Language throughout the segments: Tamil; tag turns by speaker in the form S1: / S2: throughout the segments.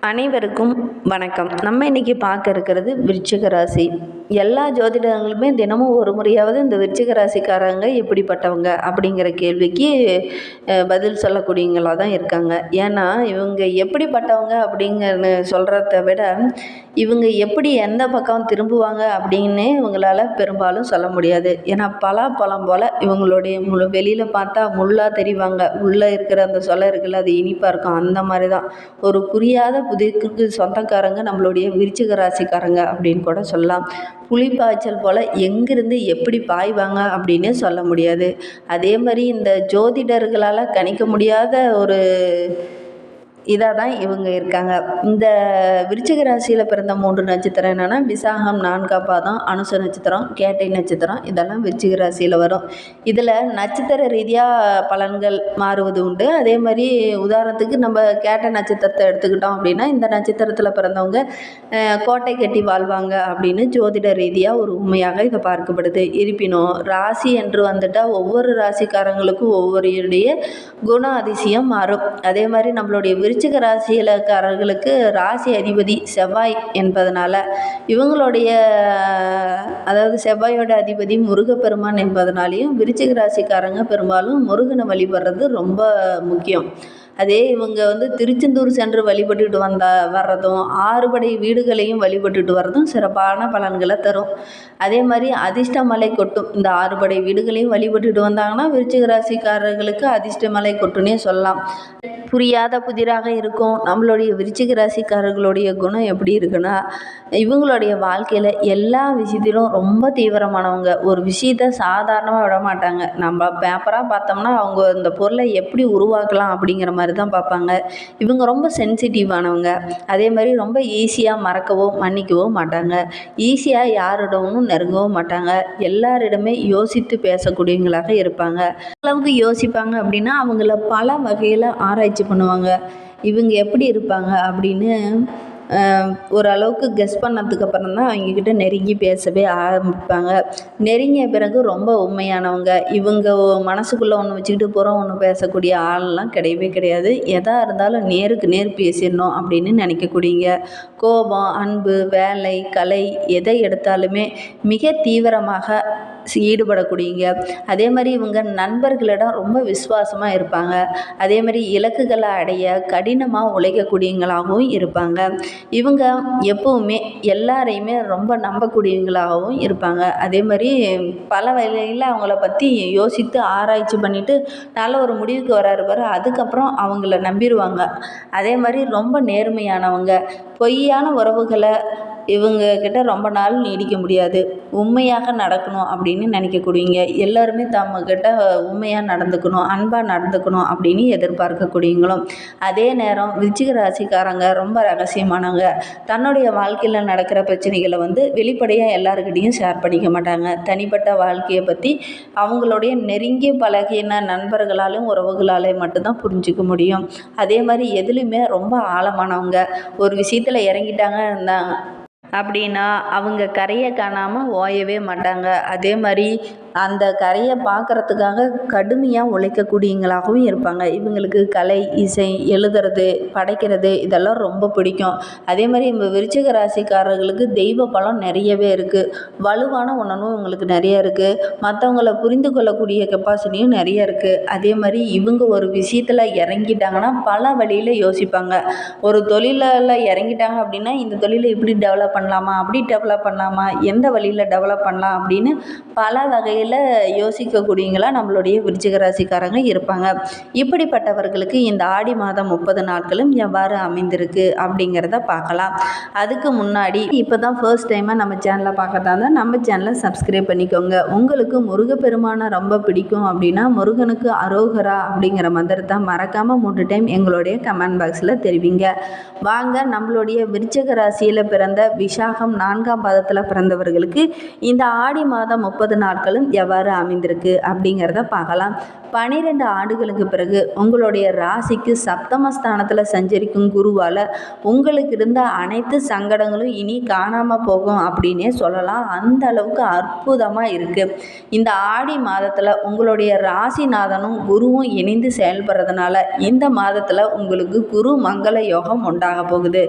S1: அனைவருக்கும் வணக்கம். நம்ம இன்றைக்கி பார்க்க இருக்கிறது விருச்சிக ராசி. எல்லா ஜோதிடங்களுமே தினமும் ஒரு முறையாவது இந்த விருச்சிக ராசிக்காரங்க எப்படிப்பட்டவங்க அப்படிங்கிற கேள்விக்கு பதில் சொல்லக்கூடியவங்களாக தான் இருக்காங்க. ஏன்னா இவங்க எப்படிப்பட்டவங்க அப்படிங்கிறத சொல்கிறத விட இவங்க எப்படி எந்த பக்கம் திரும்புவாங்க அப்படின்னு இவங்களால பெரும்பாலும் சொல்ல முடியாது. ஏன்னா பலாப்பழம் போல் இவங்களுடைய முழு வெளியில் பார்த்தா முள்ளாக தெரிவாங்க. உள்ளே இருக்கிற அந்த சொல்ல இருக்குல்ல அது இனிப்பாக இருக்கும். அந்த மாதிரி தான் ஒரு புரியாத புதிருக்கு சொந்தக்காரங்க நம்மளுடைய விருச்சிக ராசிக்காரங்க அப்படின்னு கூட சொல்லலாம். புலிப்பாய்ச்சல் போல் எங்கிருந்து எப்படி பாய்வாங்க அப்படின்னு சொல்ல முடியாது. அதே மாதிரி இந்த ஜோதிடர்களால் கணிக்க முடியாத ஒரு இதாக தான் இவங்க இருக்காங்க. இந்த விருச்சிக ராசியில் பிறந்த மூன்று நட்சத்திரம் என்னென்னா விசாகம் நான்காம் பாதம் அனுச நட்சத்திரம் கேட்டை நட்சத்திரம் இதெல்லாம் விருச்சிக ராசியில் வரும். இதில் நட்சத்திர ரீதியாக பலன்கள் மாறுவது உண்டு. அதே மாதிரி உதாரணத்துக்கு நம்ம கேட்ட நட்சத்திரத்தை எடுத்துக்கிட்டோம் அப்படின்னா இந்த நட்சத்திரத்தில் பிறந்தவங்க கோட்டை கட்டி வாழ்வாங்க அப்படின்னு ஜோதிட ரீதியாக ஒரு உண்மையாக இதை பார்க்கப்படுது. இருப்பினும் ராசி என்று வந்துட்டால் ஒவ்வொரு ராசிக்காரங்களுக்கும் ஒவ்வொருடைய குண அதிசயம் மாறும். அதே மாதிரி நம்மளுடைய விருச்சிக ராசியிலக்காரர்களுக்கு ராசி அதிபதி செவ்வாய் என்பதனால இவங்களுடைய அதாவது செவ்வாயோட அதிபதி முருகப்பெருமான் என்பதனாலையும் விருச்சிக ராசிக்காரங்க பெரும்பாலும் முருகனை வழிபடுறது ரொம்ப முக்கியம். அதே இவங்க வந்து திருச்செந்தூர் சென்று வழிபட்டுட்டு வந்த வர்றதும் ஆறுபடை வீடுகளையும் வழிபட்டுட்டு வர்றதும் சிறப்பான பலன்களை தரும். அதே மாதிரி அதிர்ஷ்ட மலை கொட்டும் இந்த ஆறுபடை வீடுகளையும் வழிபட்டுட்டு வந்தாங்கன்னா விருச்சிக ராசிக்காரர்களுக்கு அதிர்ஷ்ட மலை கொட்டுன்னே சொல்லலாம். புரியாத புதிராக இருக்கும் நம்மளுடைய விருச்சிக ராசிக்காரர்களுடைய குணம் எப்படி இருக்குன்னா இவங்களுடைய வாழ்க்கையில் எல்லா விஷயத்திலும் ரொம்ப தீவிரமானவங்க. ஒரு விஷயத்த சாதாரணமாக விட மாட்டாங்க நம்ம பேப்பராக பார்த்தோம்னா அவங்க இந்த பொருளை எப்படி உருவாக்கலாம் அப்படிங்கிற மாதிரி தான் பார்ப்பாங்க. இவங்க ரொம்ப சென்சிட்டிவானவங்க அதே மாதிரி ரொம்ப ஈஸியாக மறக்கவோ மன்னிக்கவோ மாட்டாங்க. ஈஸியாக யாரிடமும் நெருங்கவும் மாட்டாங்க. எல்லாரிடமே யோசித்து பேசக்கூடியவங்களாக இருப்பாங்க. அளவுக்கு யோசிப்பாங்க அப்படின்னா அவங்கள பல வகையில் ஆராய்ச்சி பண்ணுவாங்க. இவங்க எப்படி இருப்பாங்க அப்படின்னு ஓரளவுக்கு கெஸ் பண்ணதுக்கப்புறம் தான் அவங்கக்கிட்ட நெருங்கி பேசவே ஆரம்பிப்பாங்க. நெருங்கிய பிறகு ரொம்ப உண்மையானவங்க. இவங்க மனசுக்குள்ளே ஒன்று வச்சுக்கிட்டு புறம் ஒன்று பேசக்கூடிய ஆள்லாம் கிடையவே கிடையாது. எதாக இருந்தாலும் நேருக்கு நேர் பேசிடணும் அப்படின்னு நினைக்கக்கூடியங்க கோபம் அன்பு வேலை கலை எதை எடுத்தாலுமே மிக தீவிரமாக சி- ஈடுபடக்கூடியங்க. அதே மாதிரி இவங்க நண்பர்களிடம் ரொம்ப விசுவாசமாக இருப்பாங்க. அதே மாதிரி இலக்குகளை அடைய கடினமாக உழைக்கக்கூடியவங்களாகவும் இருப்பாங்க. இவங்க எப்பவுமே எல்லாரையுமே ரொம்ப நம்பக்கூடியவங்களாகவும் இருப்பாங்க. அதே மாதிரி பல வகையில் அவங்கள பற்றி யோசித்து ஆராய்ச்சி பண்ணிவிட்டு நல்ல ஒரு முடிவுக்கு வராரு பாரு அதுக்கப்புறம் அவங்கள நம்பிடுவாங்க அதே மாதிரி ரொம்ப நேர்மையானவங்க பொய்யான உறவுகளை இவங்க கிட்ட ரொம்ப நாள் நீடிக்க முடியாது. உண்மையாக நடக்கணும் அப்படின்னு நினைக்கக்கூடியவங்க எல்லாருமே தம்ம கிட்ட உண்மையாக நடந்துக்கணும் அன்பாக நடந்துக்கணும் அப்படின்னு எதிர்பார்க்கக்கூடியவங்களும். அதே நேரம் விச்சிக ராசிக்காரங்க ரொம்ப ரகசியமானவங்க. தன்னுடைய வாழ்க்கையில் நடக்கிற பிரச்சனைகளை வந்து வெளிப்படையாக எல்லாருக்கிட்டையும் ஷேர் பண்ணிக்க மாட்டாங்க. தனிப்பட்ட வாழ்க்கையை பற்றி அவங்களுடைய நெருங்கிய பழகின நண்பர்களாலும் உறவுகளாலே மட்டும்தான் புரிஞ்சுக்க முடியும். அதே மாதிரி எதுலேயுமே ரொம்ப ஆழமானவங்க. ஒரு விஷயத்தில் இறங்கிட்டாங்க இருந்தாங்க அப்படின்னா அவங்க கரையை காணாமல் ஓயவே மாட்டாங்க. அதே மாதிரி அந்த கரையை பார்க்கறதுக்காக கடுமையாக உழைக்கக்கூடியவங்களாகவும் இருப்பாங்க. இவங்களுக்கு கலை இசை எழுதுறது படைக்கிறது இதெல்லாம் ரொம்ப பிடிக்கும். அதே மாதிரி இந்த விருச்சிக ராசிக்காரர்களுக்கு தெய்வ பலம் நிறையவே இருக்குது வலுவான உணர்வும் இவங்களுக்கு நிறைய இருக்குது மற்றவங்கள புரிந்து கொள்ளக்கூடிய கெப்பாசிட்டியும் நிறைய இருக்குது அதே மாதிரி இவங்க ஒரு விஷயத்தில் இறங்கிட்டாங்கன்னா பல வழியில் யோசிப்பாங்க. ஒரு தொழிலில் இறங்கிட்டாங்க அப்படின்னா இந்த தொழிலை இப்படி டெவலப் பண்ணலாமா? அப்படி டெவலப் பண்ணலாமா? எந்த வழியில் டெவலப் பண்ணலாம் அப்படின்னு பல வகையில் யோசிக்கக்கூடியவங்களா நம்மளுடைய விருச்சிக ராசிக்காரங்க இருப்பாங்க. இப்படிப்பட்டவர்களுக்கு இந்த ஆடி மாதம் முப்பது நாட்களும் எவ்வாறு அமைந்திருக்கு அப்படிங்கிறத பார்க்கலாம். அதுக்கு முன்னாடி இப்போ தான் ஃபர்ஸ்ட் டைமாக நம்ம சேனலை பார்க்கறதா இருந்தால் நம்ம சேனலை சப்ஸ்கிரைப் பண்ணிக்கோங்க. உங்களுக்கு முருகப்பெருமானை ரொம்ப பிடிக்கும் அப்படின்னா முருகனுக்கு அரோகரா அப்படிங்கிற மந்திரத்தை மறக்காமல் மூன்று டைம் எங்களுடைய கமெண்ட் பாக்ஸில் தெரிவிங்க. வாங்க நம்மளுடைய விருச்சக ராசியில் பிறந்த விஷாகம் நான்காம் பாதத்தில் பிறந்தவர்களுக்கு இந்த ஆடி மாதம் முப்பது நாட்களும் எவ்வாறு அமைந்திருக்கு அப்படிங்கிறத பார்க்கலாம். பனிரெண்டு ஆண்டுகளுக்கு பிறகு உங்களுடைய ராசிக்கு சப்தமஸ்தானத்தில் சஞ்சரிக்கும் குருவால் உங்களுக்கு இருந்த அனைத்து சங்கடங்களும் இனி காணாமல் போகும் அப்படின்னே சொல்லலாம். அந்த அளவுக்கு அற்புதமாக இருக்குது இந்த ஆடி மாதத்தில் உங்களுடைய ராசிநாதனும் குருவும் இணைந்து செயல்படுறதுனால இந்த மாதத்தில் உங்களுக்கு குரு மங்கள யோகம் உண்டாக போகுது.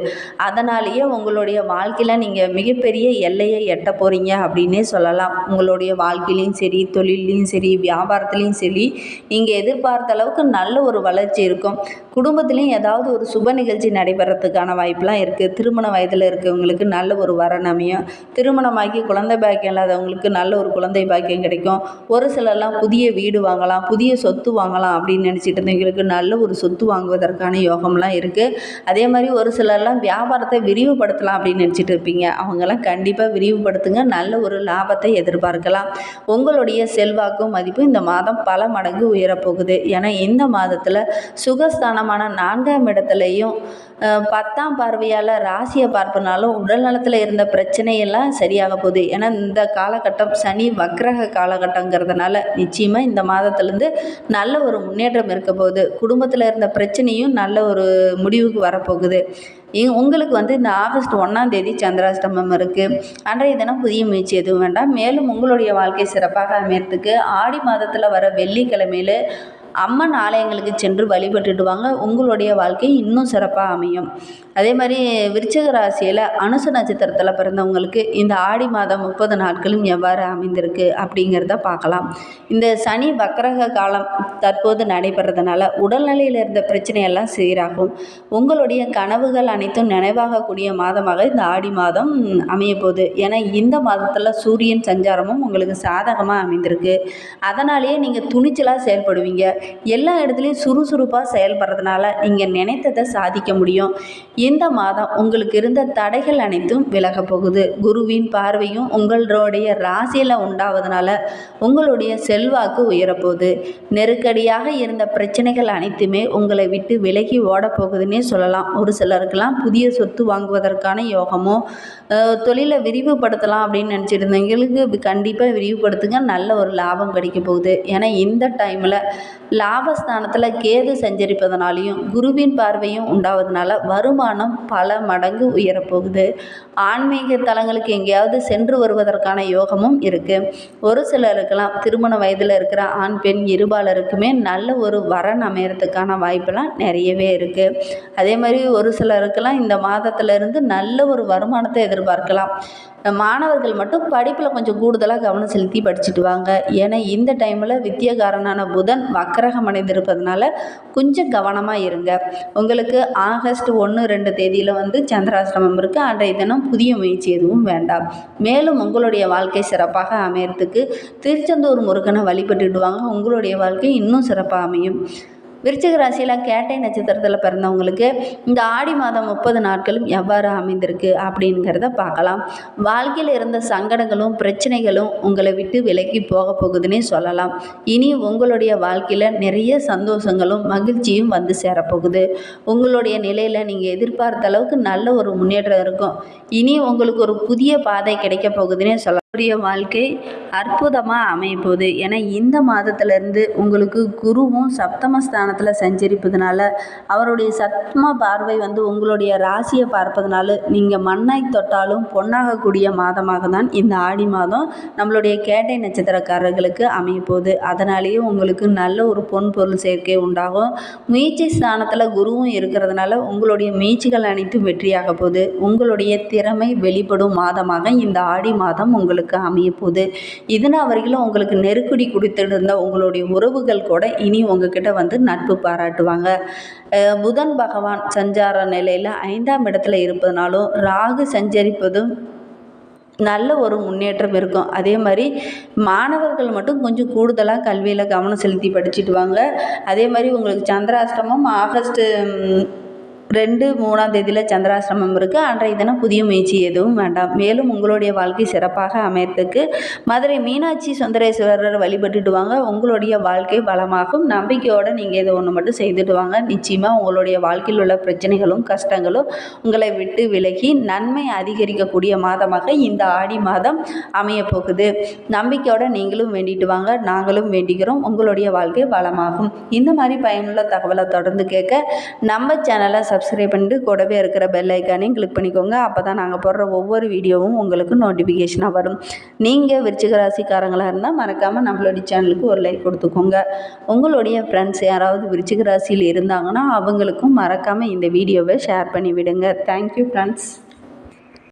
S1: அதனாலேயே உங்களுடைய வாழ்க்கையில் நீங்கள் மிகப்பெரிய எல்லையை எட்ட போகிறீங்க அப்படின்னே சொல்லலாம். உங்களுடைய வாழ்க்கையிலையும் சரி தொழிலையும் சரி வியாபாரத்துலேயும் சரி நீங்கள் எதிர்பார்த்த அளவுக்கு நல்ல ஒரு வளர்ச்சி இருக்கும். குடும்பத்துலேயும் ஏதாவது ஒரு சுப நிகழ்ச்சி நடைபெறத்துக்கான வாய்ப்பெலாம் இருக்குது திருமண வயதில் இருக்கவங்களுக்கு நல்ல ஒரு வரன் அமையும். திருமணமாகி குழந்தை பாக்கியம் இல்லாதவங்களுக்கு நல்ல ஒரு குழந்தை பாக்கியம் கிடைக்கும். ஒரு சிலர்லாம் புதிய வீடு வாங்கலாம் புதிய சொத்து வாங்கலாம் அப்படின்னு நினச்சிட்டு இருந்தவங்களுக்கு நல்ல ஒரு சொத்து வாங்குவதற்கான யோகம்லாம் இருக்குது அதே மாதிரி ஒரு சிலர்லாம் வியாபாரத்தை விரிவுபடுத்தலாம் அப்படின்னு நினச்சிட்டு இருப்பீங்க. அவங்கெல்லாம் கண்டிப்பாக விரிவுபடுத்துங்க. நல்ல ஒரு லாபத்தை எதிர்பார்க்கலாம். உங்களுடைய செல்வாக்கும் மதிப்பும் இந்த மாதம் பல மடங்கு உயரப்போகுது. ஏன்னா இந்த மாதத்தில் சுகஸ்தானமான நான்காம் இடத்துலையும் பத்தாம் பார்வையால் ராசியை பார்ப்பனாலும் உடல் நலத்தில் இருந்த பிரச்சனையெல்லாம் சரியாக போகுது. ஏன்னா இந்த காலகட்டம் சனி வக்ரக காலகட்டங்கிறதுனால நிச்சயமாக இந்த மாதத்துலேருந்து நல்ல ஒரு முன்னேற்றம் இருக்க போகுது. குடும்பத்தில் இருந்த பிரச்சனையும் நல்ல ஒரு முடிவுக்கு வரப்போகுது. உங்களுக்கு வந்து இந்த ஆகஸ்ட் ஒன்றாம் தேதி சந்திராஷ்டமம் இருக்குது அன்றைய தினம் புதிய முயற்சி எதுவும் வேண்டாம். மேலும் உங்களுடைய வாழ்க்கை சிறப்பாக அமையறதுக்கு ஆடி மாதத்தில் வர வெள்ளிக்கிழமையில அம்மன் ஆலயங்களுக்கு சென்று வழிபட்டுட்டு வாங்க உங்களுடைய வாழ்க்கை இன்னும் சிறப்பாக அமையும். அதே மாதிரி விருச்சக ராசியில் அனுச நட்சத்திரத்தில் பிறந்தவங்களுக்கு இந்த ஆடி மாதம் முப்பது நாட்களும் எவ்வாறு அமைந்திருக்கு அப்படிங்கிறத பார்க்கலாம். இந்த சனி வக்கரக காலம் தற்போது நடைபெறதுனால உடல்நிலையில் இருந்த பிரச்சனையெல்லாம் சீராகும். உங்களுடைய கனவுகள் அனைத்தும் நினைவாகக்கூடிய மாதமாக இந்த ஆடி மாதம் அமையப்போகுது. ஏன்னா இந்த மாதத்தில் சூரியன் சஞ்சாரமும் உங்களுக்கு சாதகமாக அமைந்திருக்கு. அதனாலேயே நீங்கள் துணிச்சலாக செயல்படுவீங்க. எல்லா இடத்துலையும் சுறுசுறுப்பாக செயல்படுறதுனால நீங்கள் நினைத்ததை சாதிக்க முடியும். இந்த மாதம் உங்களுக்கு இருந்த தடைகள் அனைத்தும் விலக போகுது. குருவின் பார்வையும் உங்களுடைய ராசியில் உண்டாவதுனால உங்களுடைய செல்வாக்கு உயரப்போகுது. நெருக்கடியாக இருந்த பிரச்சனைகள் அனைத்துமே உங்களை விட்டு விலகி ஓடப் போகுதுன்னே சொல்லலாம். ஒரு சிலருக்கெல்லாம் புதிய சொத்து வாங்குவதற்கான யோகமோ தொழிலை விரிவுபடுத்தலாம் அப்படின்னு நினச்சிருந்தவங்களுக்கு கண்டிப்பாக விரிவுபடுத்துங்க. நல்ல ஒரு லாபம் கிடைக்க போகுது. ஏன்னா இந்த டைமில் லாபஸ்தானத்தில் கேது சஞ்சரிப்பதனாலையும் குருவின் பார்வையும் உண்டாவதுனால வருமானம் பல மடங்கு உயரப்போகுது. ஆன்மீக தலங்களுக்கு எங்கேயாவது சென்று வருவதற்கான யோகமும் இருக்குது ஒரு சிலருக்கெல்லாம் திருமண வயதில் இருக்கிற ஆண் பெண் இருபாலருக்குமே நல்ல ஒரு வரன் அமையறதுக்கான வாய்ப்பெல்லாம் நிறையவே இருக்குது அதே மாதிரி ஒரு சிலருக்கெல்லாம் இந்த மாதத்திலிருந்து நல்ல ஒரு வருமானத்தை எதிர்பார்க்கலாம். மாணவர்கள் மட்டும் படிப்பில் கொஞ்சம் கூடுதலாக கவனம் செலுத்தி படிச்சுட்டு வாங்க. ஏன்னா இந்த டைமில் வித்தியகாரனான புதன் வக்கரகம் அடைந்திருப்பதனால கொஞ்சம் கவனமாக இருங்க. உங்களுக்கு ஆகஸ்ட் ஒன்று ரெண்டு தேதியில் வந்து சந்திராசிரமம் இருக்குது அன்றைய தினம் புதிய முயற்சி எதுவும் வேண்டாம். மேலும் உங்களுடைய வாழ்க்கை சிறப்பாக அமையறதுக்கு திருச்செந்தூர் முருகனை வழிபட்டுடுவாங்க உங்களுடைய வாழ்க்கை இன்னும் சிறப்பாக அமையும். விருச்சிக ராசியில் கேட்டை நட்சத்திரத்தில் பிறந்தவங்களுக்கு இந்த ஆடி மாதம் முப்பது நாட்களும் எவ்வாறு அமைந்திருக்கு அப்படிங்கிறத பார்க்கலாம். வாழ்க்கையில் இருந்த சங்கடங்களும் பிரச்சனைகளும் உங்களை விட்டு விலகி போக போகுதுன்னே சொல்லலாம். இனி உங்களுடைய வாழ்க்கையில் நிறைய சந்தோஷங்களும் மகிழ்ச்சியும் வந்து சேரப்போகுது. உங்களுடைய நிலையில் நீங்கள் எதிர்பார்த்த அளவுக்கு நல்ல ஒரு முன்னேற்றம் இருக்கும். இனி உங்களுக்கு ஒரு புதிய பாதை கிடைக்க போகுதுன்னே சொல்லலாம். உங்களுடைய வாழ்க்கை அற்புதமாக அமையப்போகுது. ஏன்னா இந்த மாதத்துலேருந்து உங்களுக்கு குருவும் சப்தம ஸ்தானத்தில் சஞ்சரிப்பதுனால அவருடைய சத்ம பார்வை வந்து உங்களுடைய ராசியை பார்ப்பதனால நீங்கள் மண்ணாய் தொட்டாலும் பொன்னாகக்கூடிய மாதமாக தான் இந்த ஆடி மாதம் நம்மளுடைய கேட்டை நட்சத்திரக்காரர்களுக்கு அமையப்போகுது. அதனாலேயே உங்களுக்கு நல்ல ஒரு பொன் பொருள் சேர்க்கை உண்டாகும். முயற்சி ஸ்தானத்தில் குருவும் இருக்கிறதுனால உங்களுடைய முயற்சிகள் அனைத்தும் வெற்றியாக போகுது. உங்களுடைய திறமை வெளிப்படும் மாதமாக இந்த ஆடி மாதம் உங்களுக்கு அமைய போகுது இதனால் வரைக்கும் உங்களுக்கு நெருக்கடி கொடுத்துருந்த உங்களுடைய உறவுகள் கூட இனி உங்ககிட்ட வந்து நட்பு பாராட்டுவாங்க. புதன் பகவான் சஞ்சார நிலையில் ஐந்தாம் இடத்துல இருப்பதனாலும் ராகு சஞ்சரிப்பதும் நல்ல ஒரு முன்னேற்றம் இருக்கும். அதே மாதிரி மாணவர்கள் மட்டும் கொஞ்சம் கூடுதலாக கல்வியில் கவனம் செலுத்தி படிச்சுட்டு வாங்க. அதே மாதிரி உங்களுக்கு சந்திராஷ்டமம் ஆகஸ்ட்டு ரெண்டு மூணாம் தேதியில் சந்திராசிரமம் இருக்குது அன்றைய தினம் புதிய முயற்சி எதுவும் வேண்டாம். மேலும் உங்களுடைய வாழ்க்கை சிறப்பாக அமையத்துக்கு மதுரை மீனாட்சி சுந்தரேஸ்வரர் வழிபட்டுட்டு வாங்க. உங்களுடைய வாழ்க்கை வளமாகும். நம்பிக்கையோடு நீங்கள் இதை ஒன்று மட்டும் செய்துட்டு வாங்க. நிச்சயமாக உங்களுடைய வாழ்க்கையில் உள்ள பிரச்சனைகளும் கஷ்டங்களும் உங்களை விட்டு விலகி நன்மை அதிகரிக்கக்கூடிய மாதமாக இந்த ஆடி மாதம் அமைய போகுது. நம்பிக்கையோடு நீங்களும் வேண்டிட்டு வாங்க. நாங்களும் வேண்டிக்கிறோம். உங்களுடைய வாழ்க்கை வளமாகும். இந்த மாதிரி பயனுள்ள தகவலை தொடர்ந்து கேட்க நம்ம சேனலை சப்ஸ்கிரைப் பண்ணிட்டு கூடவே இருக்கிற பெல் ஐக்கானையும் கிளிக் பண்ணிக்கோங்க. அப்போ தான் நாங்கள் போடுற ஒவ்வொரு வீடியோவும் உங்களுக்கு நோட்டிஃபிகேஷனாக வரும். நீங்கள் விருச்சிக ராசிக்காரங்களாக இருந்தால் மறக்காமல் நம்மளுடைய சேனலுக்கு ஒரு லைக் கொடுத்துக்கோங்க. உங்களுடைய ஃப்ரெண்ட்ஸ் யாராவது விருச்சிக ராசியில் இருந்தாங்கன்னா அவங்களுக்கும் மறக்காமல் இந்த வீடியோவை ஷேர் பண்ணி விடுங்க தேங்க்யூ ஃப்ரெண்ட்ஸ்